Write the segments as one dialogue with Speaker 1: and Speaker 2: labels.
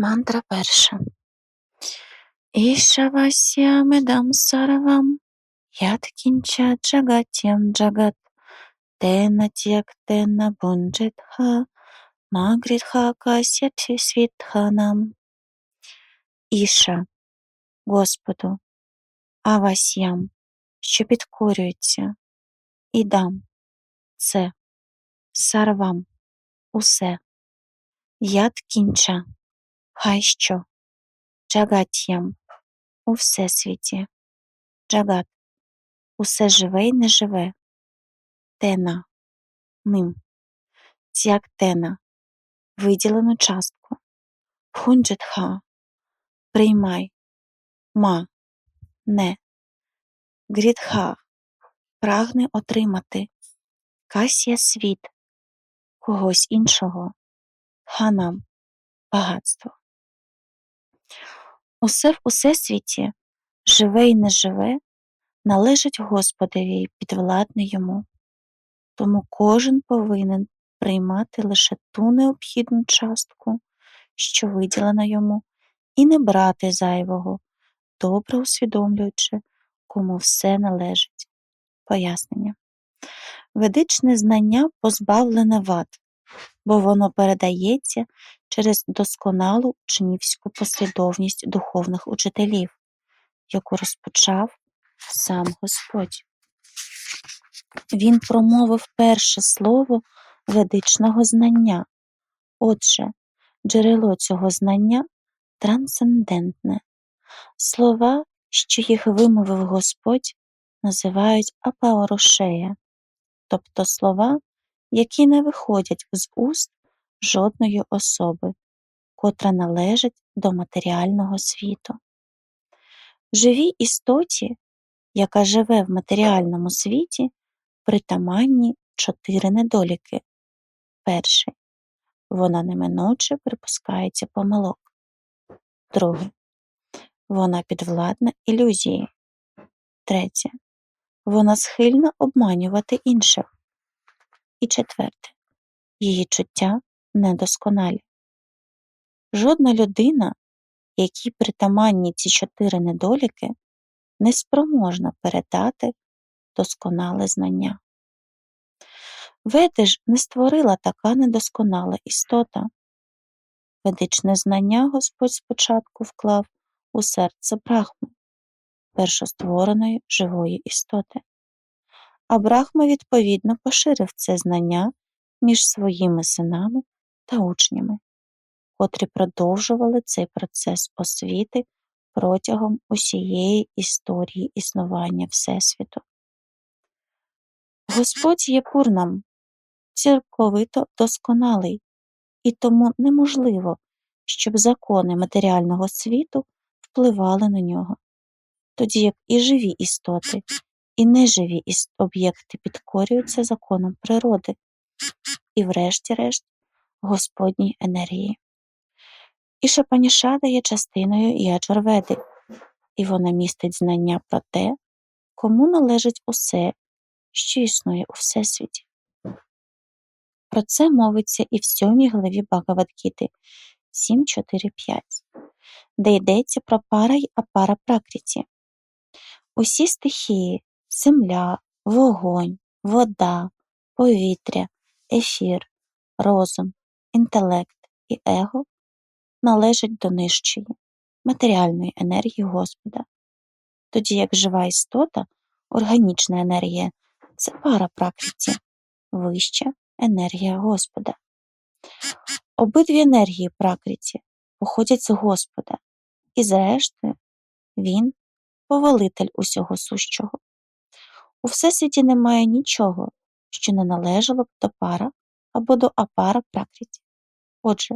Speaker 1: Мантра перша. Ішавасямедам сарвам, яткінча джагатям джагат, тена тяктена бунджетха, магрітха касячі світханам. Іша, Господу, авасям, що підкорюється, ідам, це, сарвам, усе, яд кінча, хай що, джагат'ям, у всесвіті, джагат, усе живе й неживе, тена, ним, цяк тена, виділену частку, хунджетха, приймай, ма, не, грідха, прагне отримати, касія світ, когось іншого, ханам, багатство. Усе в усесвіті, живе й неживе, належить Господеві й підвладне йому, тому кожен повинен приймати лише ту необхідну частку, що виділена йому, і не брати зайвого, добре усвідомлюючи, кому все належить. Пояснення. Ведичне знання позбавлене вад, бо воно передається через досконалу учнівську послідовність духовних учителів, яку розпочав сам Господь. Він промовив перше слово ведичного знання. Отже, джерело цього знання трансцендентне. Слова, що їх вимовив Господь, називають апаорошея, тобто слова, які не виходять з уст жодної особи, котра належить до матеріального світу. Живій істоті, яка живе в матеріальному світі, притаманні чотири недоліки. Перший вона неминуче припускається помилок. Друге вона підвладна ілюзії. Третє вона схильна обманювати інших. І четверте її чуття недосконалі. Жодна людина, якій притаманні ці чотири недоліки, не спроможна передати досконале знання. Веди ж не створила така недосконала істота. Ведичне знання Господь спочатку вклав у серце Брахми, першоствореної живої істоти. А Брахма, відповідно, поширив це знання між своїми синами та учнями, котрі продовжували цей процес освіти протягом усієї історії існування Всесвіту. Господь є пурнам, цілковито досконалий, і тому неможливо, щоб закони матеріального світу впливали на нього, тоді як і живі істоти, і неживі об'єкти підкорюються законам природи і, врешті-решт, Господній енергії. І Шапанішада є частиною Яджарведи, і вона містить знання про те, кому належить усе, що існує у Всесвіті. Про це мовиться і в сьомій главі Багавадгіти 7.4.5, де йдеться про пара й апара пракриті. Усі стихії земля, вогонь, вода, повітря, ефір, розум, інтелект і его належать до нижчої, матеріальної енергії Господа, тоді як жива істота, органічна енергія це пара пракриті, вища енергія Господа. Обидві енергії пракриті походять з Господа, і, зрештою, Він повелитель усього сущого. У Всесвіті немає нічого, що не належало б до пара або до апара пракриті. Отже,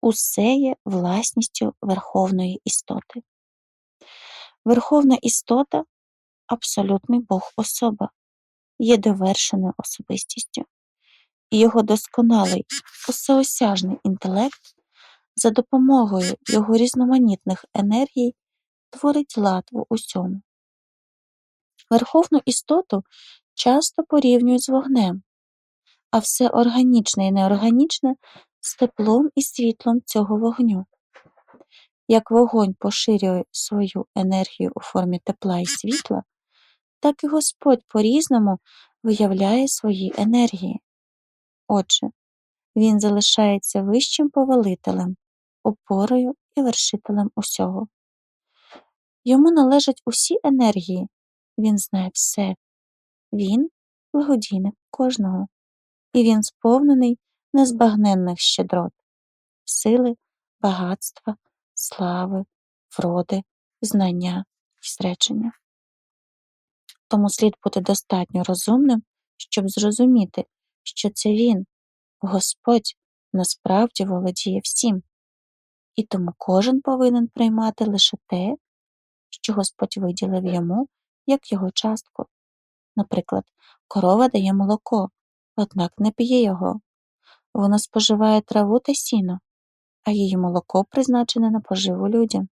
Speaker 1: усе є власністю Верховної істоти. Верховна істота абсолютний Бог особа, є довершеною особистістю, і його досконалий, усеосяжний інтелект за допомогою його різноманітних енергій творить лад в усьому. Верховну істоту часто порівнюють з вогнем, а все органічне і неорганічне з теплом і світлом цього вогню. Як вогонь поширює свою енергію у формі тепла і світла, так і Господь по-різному виявляє свої енергії. Отже, Він залишається вищим повелителем, опорою і вершителем усього. Йому належать усі енергії, він знає все, він благодійник кожного, і він сповнений незбагненних щедрот, сили, багатства, слави, вроди, знання і зречення. Тому слід бути достатньо розумним, щоб зрозуміти, що це він, Господь, насправді володіє всім, і тому кожен повинен приймати лише те, що Господь виділив йому як його частку. Наприклад, корова дає молоко, однак не п'є його. Вона споживає траву та сіно, а її молоко призначене на поживу людям.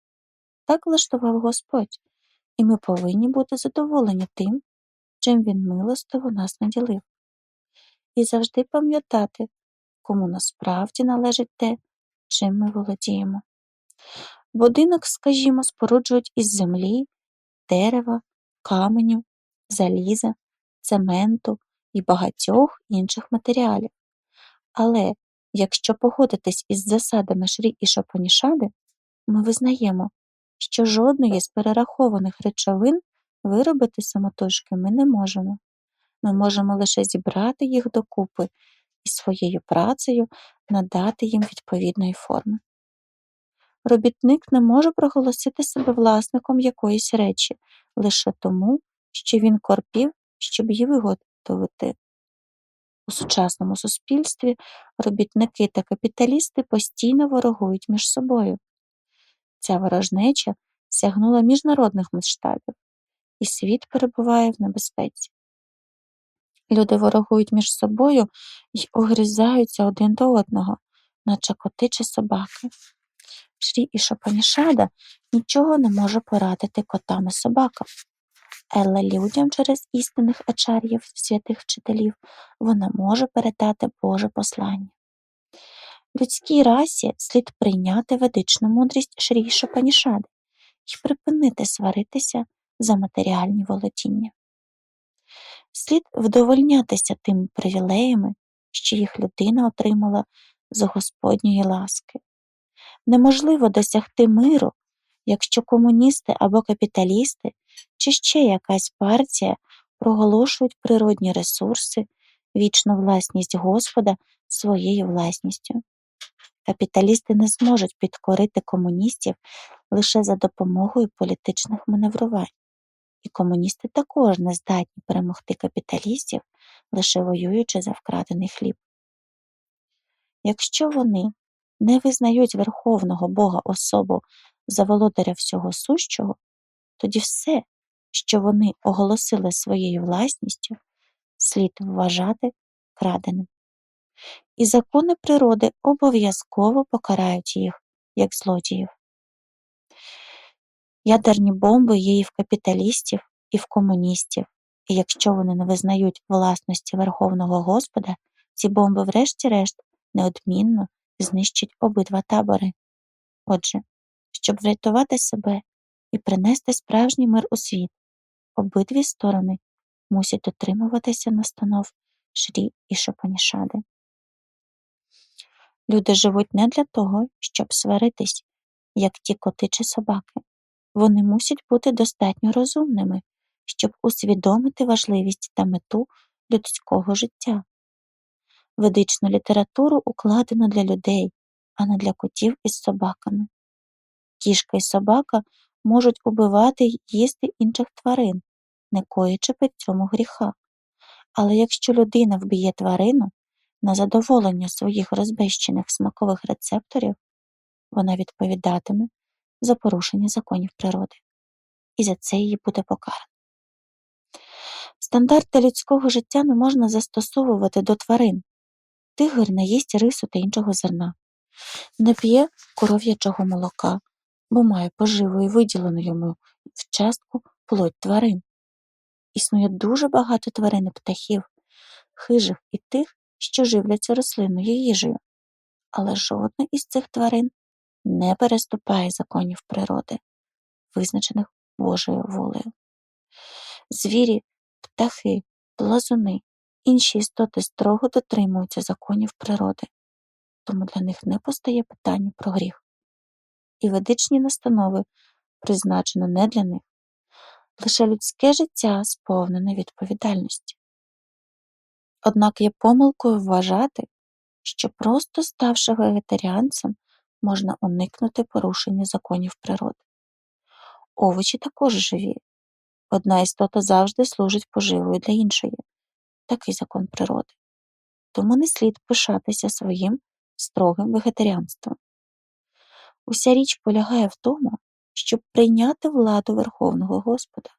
Speaker 1: Так влаштував Господь, і ми повинні бути задоволені тим, чим Він милостиво нас наділив. І завжди пам'ятати, кому насправді належить те, чим ми володіємо. Будинок, скажімо, споруджують із землі, дерева, каменю, заліза, цементу і багатьох інших матеріалів. Але якщо погодитись із засадами Шрі і Шапанішади, ми визнаємо, що жодної з перерахованих речовин виробити самотужки ми не можемо. Ми можемо лише зібрати їх докупи і своєю працею надати їм відповідної форми. Робітник не може проголосити себе власником якоїсь речі лише тому, що він корпів, щоб її виготовити. У сучасному суспільстві робітники та капіталісти постійно ворогують між собою. Ця ворожнеча сягнула міжнародних масштабів, і світ перебуває в небезпеці. Люди ворогують між собою і огризаються один до одного, наче коти чи собаки. Шрі і Шапанішада нічого не може порадити котам і собакам, але людям через істинних ачар'їв, святих вчителів, вона може передати Боже послання. Людській расі слід прийняти ведичну мудрість Шрі Шапанішади і припинити сваритися за матеріальні володіння. Слід вдовольнятися тими привілеями, що їх людина отримала з Господньої ласки. Неможливо досягти миру, якщо комуністи або капіталісти чи ще якась партія проголошують природні ресурси, вічну власність Господа своєю власністю. Капіталісти не зможуть підкорити комуністів лише за допомогою політичних маневрувань, і комуністи також не здатні перемогти капіталістів, лише воюючи за вкрадений хліб. Якщо вони не визнають Верховного Бога особу за володаря всього сущого, тоді все, що вони оголосили своєю власністю, слід вважати краденим. І закони природи обов'язково покарають їх, як злодіїв. Ядерні бомби є і в капіталістів, і в комуністів, і якщо вони не визнають власності Верховного Господа, ці бомби, врешті-решт, неодмінно знищать обидва табори. Отже, щоб врятувати себе і принести справжній мир у світ, обидві сторони мусять дотримуватися настанов Шрі і Шопанішади. Люди живуть не для того, щоб сваритись, як ті коти чи собаки. Вони мусять бути достатньо розумними, щоб усвідомити важливість та мету людського життя. Ведичну літературу укладено для людей, а не для котів із собаками. Кішка і собака можуть убивати й їсти інших тварин, не коячи при цьому гріха. Але якщо людина вб'є тварину на задоволення своїх розбещених смакових рецепторів, вона відповідатиме за порушення законів природи, і за це її буде покарано. Стандарти людського життя не можна застосовувати до тварин. Тигр не їсть рису та іншого зерна, не п'є коров'ячого молока, бо має поживу і виділену йому в частку плоть тварин. Існує дуже багато тварин і птахів, хижих і тих, що живляться рослинною їжею, але жодна із цих тварин не переступає законів природи, визначених Божою волею. Звірі, птахи, плазуни, інші істоти строго дотримуються законів природи, тому для них не постає питання про гріх. І ведичні настанови призначено не для них, лише людське життя сповнене відповідальності. Однак є помилкою вважати, що просто ставши вегетаріанцем, можна уникнути порушення законів природи. Овочі також живі. Одна істота завжди служить поживою для іншої. Такий закон природи. Тому не слід пишатися своїм строгим вегетаріанством. Уся річ полягає в тому, щоб прийняти владу Верховного Господа.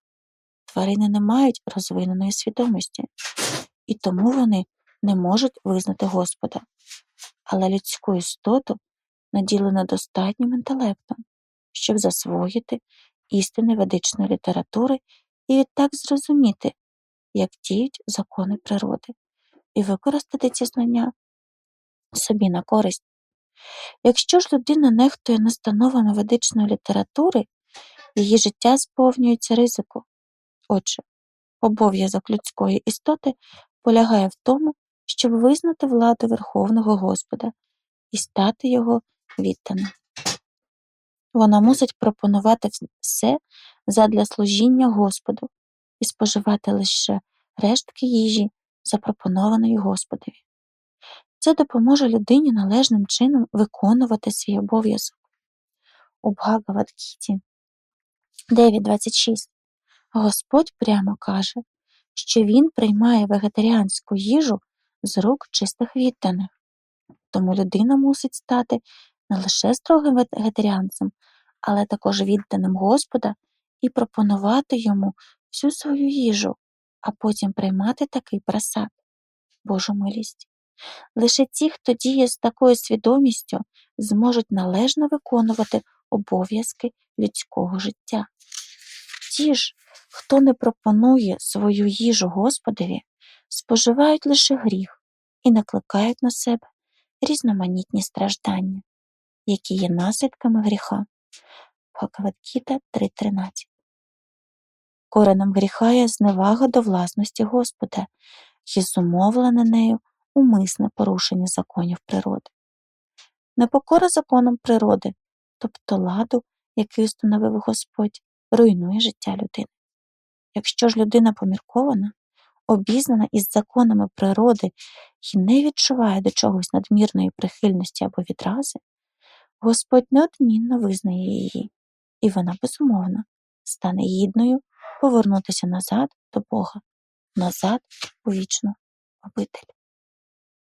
Speaker 1: Тварини не мають розвиненої свідомості, і тому вони не можуть визнати Господа, але людську істоту наділено достатнім інтелектом, щоб засвоїти істини ведичної літератури і відтак зрозуміти, як діють закони природи, і використати ці знання собі на користь. Якщо ж людина нехтує настановами ведичної літератури, її життя сповнюється ризику. Отже, обов'язок людської істоти полягає в тому, щоб визнати владу Верховного Господа і стати його відданим. Вона мусить пропонувати все задля служіння Господу і споживати лише рештки їжі, запропонованої Господові. Це допоможе людині належним чином виконувати свій обов'язок. У Бхагавадгіті 9.26 Господь прямо каже, що Він приймає вегетаріанську їжу з рук чистих відданих. Тому людина мусить стати не лише строгим вегетаріанцем, але також відданим Господа і пропонувати йому всю свою їжу, а потім приймати такий просад, Божу милість. Лише ті, хто діє з такою свідомістю, зможуть належно виконувати обов'язки людського життя. Ті ж, хто не пропонує свою їжу Господові, споживають лише гріх і накликають на себе різноманітні страждання, які є наслідками гріха. Бхагавадгіта 3.13 Коренем гріха є зневага до власності Господа і зумовлене нею умисне порушення законів природи. Непокора законам природи, тобто ладу, який установив Господь, руйнує життя людини. Якщо ж людина поміркована, обізнана із законами природи і не відчуває до чогось надмірної прихильності або відрази, Господь неодмінно визнає її, і вона, безумовно, стане гідною повернутися назад до Бога, назад у вічну обитель.